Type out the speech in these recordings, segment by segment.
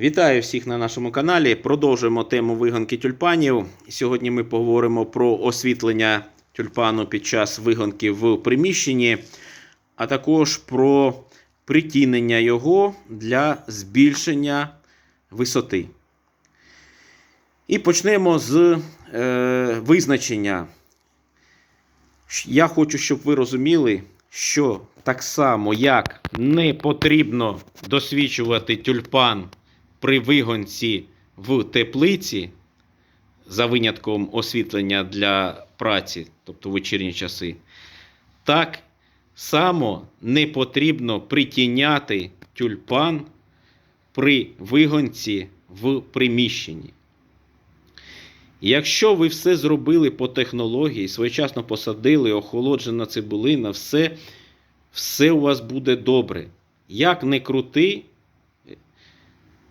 Вітаю всіх на нашому каналі. Продовжуємо тему вигонки тюльпанів. Сьогодні ми поговоримо про освітлення тюльпану під час вигонки в приміщенні, а також про притінення його для збільшення висоти. І почнемо з е, визначення. Я хочу, щоб ви розуміли, що так само, як не потрібно досвідчувати тюльпан при вигонці в теплиці, за винятком освітлення для праці, тобто вечірні часи, так само не потрібно притіняти тюльпан при вигонці в приміщенні. Якщо ви все зробили по технології, своєчасно посадили, охолоджена цибулина, все, все у вас буде добре. Як не крути,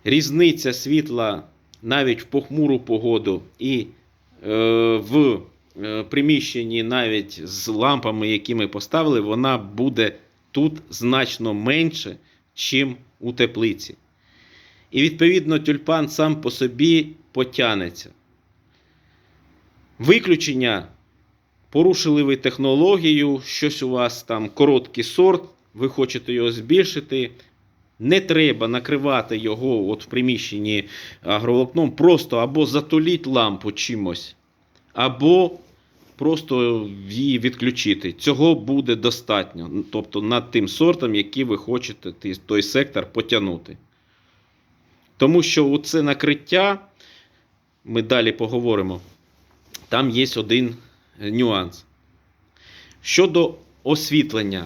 різниця світла навіть в похмуру погоду і е, в е, приміщенні навіть з лампами, які ми поставили, вона буде тут значно менше, чим у теплиці. І відповідно тюльпан сам по собі потягнеться. Виключення порушили ви технологію, щось у вас там короткий сорт, ви хочете його збільшити. Не треба накривати його от в приміщенні агроволокном, просто або затуліть лампу чимось, або просто її відключити. Цього буде достатньо. Тобто над тим сортом, який ви хочете той сектор потягнути. Тому що це накриття, ми далі поговоримо, там є один нюанс. Щодо освітлення.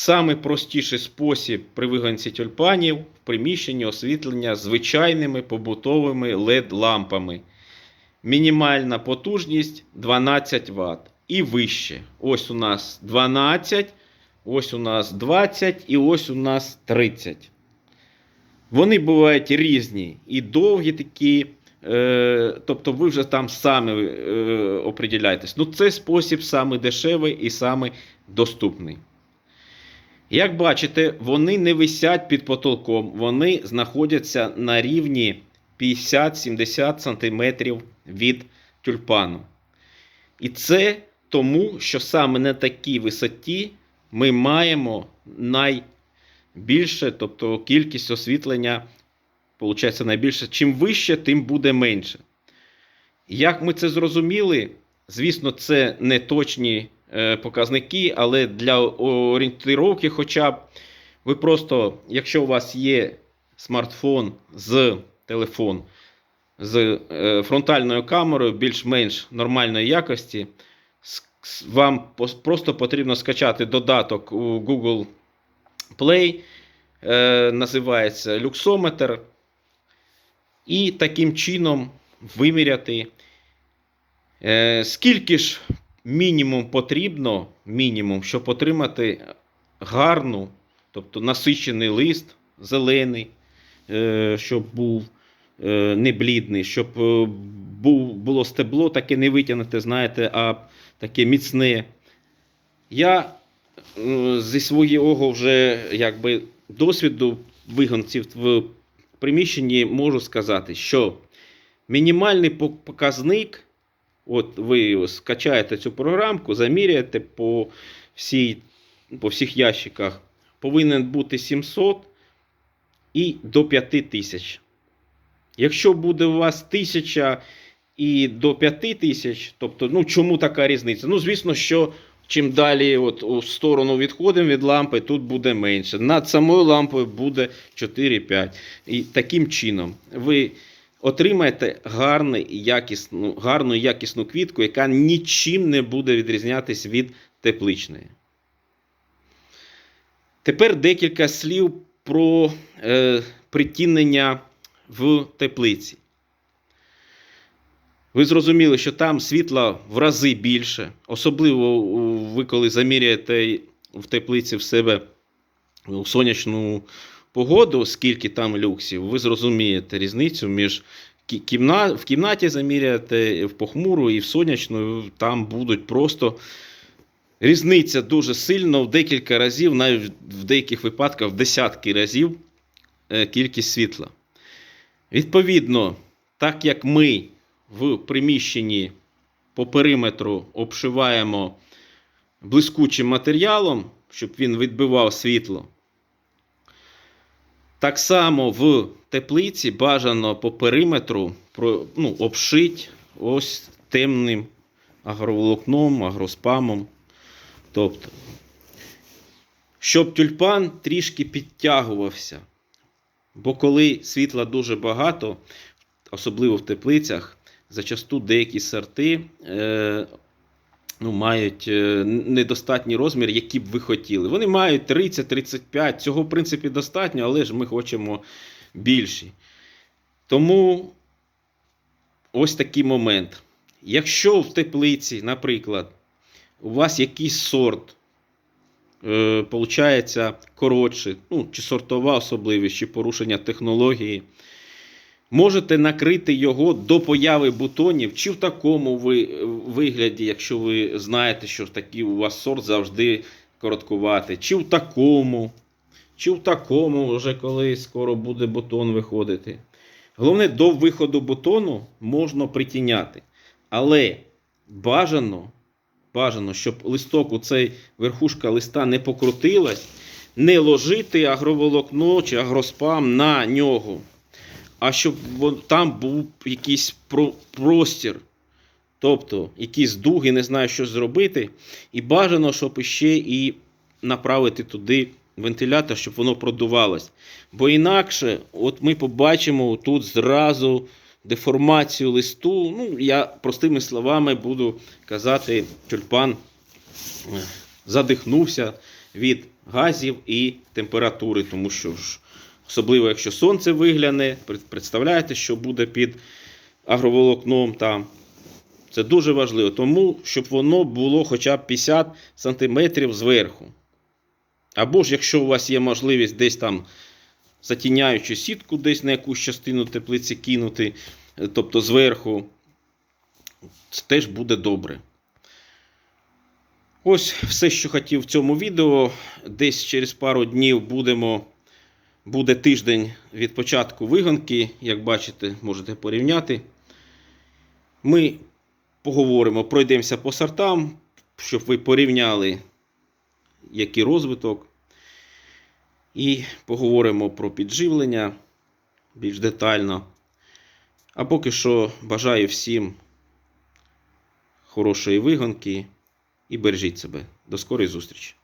Саме простіший спосіб при вигонці тюльпанів в приміщенні освітлення звичайними побутовими LED-лампами. Мінімальна потужність 12 Вт і вище. Ось у нас 12, ось у нас 20 і ось у нас 30. Вони бувають різні і довгі такі. Е, тобто ви вже там самі е, оприділяєтесь. Ну, це спосіб саме дешевий і саме доступний. Як бачите, вони не висять під потолком, вони знаходяться на рівні 50-70 см від тюльпану. І це тому, що саме на такій висоті ми маємо найбільше, тобто кількість освітлення, виходить, найбільше. Чим вище, тим буде менше. Як ми це зрозуміли, звісно, це не точні показники, але для орієнтировки, хоча б ви просто, якщо у вас є смартфон з телефон з фронтальною камерою більш-менш нормальної якості, вам просто потрібно скачати додаток у Google Play, називається люксометр, і таким чином виміряти, скільки ж мінімум потрібно, мінімум, щоб отримати гарну, тобто насичений лист, зелений, щоб був не блідний, щоб було стебло таке не витягнуте, знаєте, а таке міцне. Я зі свого вже якби, досвіду вигонців в приміщенні можу сказати, що мінімальний показник. От ви скачаєте цю програмку, заміряєте по всій, по всіх ящиках. Повинен бути 700 і до 5000. Якщо буде у вас 1000 і до 5000, тобто, ну чому така різниця? Ну, звісно, що чим далі от, у сторону відходимо від лампи, тут буде менше. Над самою лампою буде 4-5. І таким чином ви отримаєте гарну якісну, гарну якісну квітку, яка нічим не буде відрізнятися від тепличної. Тепер декілька слів про е, притінення в теплиці. Ви зрозуміли, що там світла в рази більше. Особливо ви, коли заміряєте в теплиці в себе у сонячну погоду, скільки там люксів, ви зрозумієте різницю між кімна... в кімнаті заміряєте в похмуру і в сонячну, там будуть просто різниця дуже сильно в декілька разів, навіть в деяких випадках в десятки разів е, кількість світла. Відповідно, так як ми в приміщенні по периметру обшиваємо блискучим матеріалом, щоб він відбивав світло, так само в теплиці бажано по периметру ну, обшить ось темним агроволокном, агроспамом. Тобто, щоб тюльпан трішки підтягувався. Бо коли світла дуже багато, особливо в теплицях, зачасту деякі сорти е, ну, мають е, недостатній розмір, який б ви хотіли. Вони мають 30-35, цього в принципі достатньо, але ж ми хочемо більші. Тому ось такий момент. Якщо в теплиці, наприклад, у вас якийсь сорт, е, получається коротше, ну, чи сортова особливість, чи порушення технології, можете накрити його до появи бутонів, чи в такому ви, вигляді, якщо ви знаєте, що такий у вас сорт завжди короткувати, чи в такому, чи в такому, вже коли скоро буде бутон виходити. Головне, до виходу бутону можна притіняти. Але бажано, бажано, щоб листок у цей верхушка листа не покрутилась, не ложити агроволокно чи агроспам на нього, а щоб там був якийсь про- простір. Тобто якісь дуги, не знаю, що зробити. І бажано, щоб іще і направити туди вентилятор, щоб воно продувалось. Бо інакше, от ми побачимо тут зразу деформацію листу. Ну, я простими словами буду казати, тюльпан е, задихнувся від газів і температури, тому що ж, особливо якщо сонце вигляне, представляєте, що буде під агроволокном там. Це дуже важливо, тому щоб воно було хоча б 50 см зверху. Або ж, якщо у вас є можливість десь там затіняючу сітку десь на якусь частину теплиці кинути, е, тобто зверху, це теж буде добре. Ось все, що хотів в цьому відео. Десь через пару днів будемо, буде тиждень від початку вигонки. Як бачите, можете порівняти. Ми поговоримо, пройдемося по сортам, щоб ви порівняли, який розвиток. І поговоримо про підживлення більш детально. А поки що бажаю всім хорошої вигонки і бережіть себе. До скорої зустрічі!